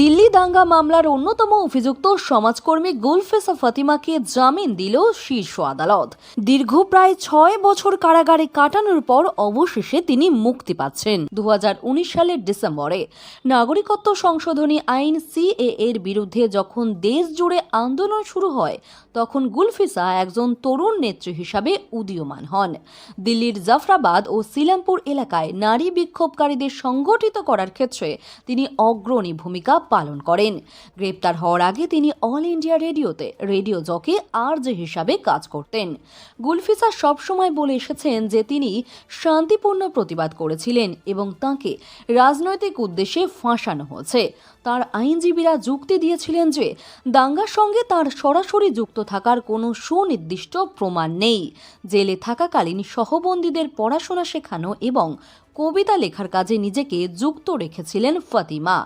দিল্লি দাঙ্গা মামলার অন্যতম অভিযুক্ত সমাজকর্মী গুলফেসা ফাতিমাকে জামিন দিল শীর্ষ আদালত। দীর্ঘ প্রায় ছয় বছর কারাগারে কাটানোর পর অবশেষে তিনি মুক্তি পাচ্ছেন দু হাজার উনিশ সালের ডিসেম্বরে। নাগরিকত্ব সংশোধনী আইন সিএ এর বিরুদ্ধে যখন দেশ জুড়ে আন্দোলন শুরু হয়, তখন গুলফিসা একজন তরুণ নেত্রী হিসাবে উদীয়মান হন। দিল্লির জাফরাবাদ ও সিলামপুর এলাকায় নারী বিক্ষোভকারীদের সংগঠিত করার ক্ষেত্রে তিনি অগ্রণী ভূমিকা পালন করেন। গ্রেপ্তার হওয়ার আগে তিনি অল ইন্ডিয়া রেডিওতে রেডিও জকে আরজে হিসাবে কাজ করতেন। গুলফিসা সবসময় বলে এসেছেন যে তিনি শান্তিপূর্ণ প্রতিবাদ করেছিলেন এবং তাকে রাজনৈতিক উদ্দেশ্যে ফাঁসানো হয়েছে। তার আইনজীবীরা যুক্তি দিয়েছিলেন যে দাঙ্গার সঙ্গে তার সরাসরি যুক্ত থাকার কোনো সুনির্দিষ্ট প্রমাণ নেই। জেলে থাকাকালীন সহবন্দীদের পড়াশোনা শেখানো এবং কবিতা লেখার কাজে নিজেকে যুক্ত রেখেছিলেন ফাতিমা।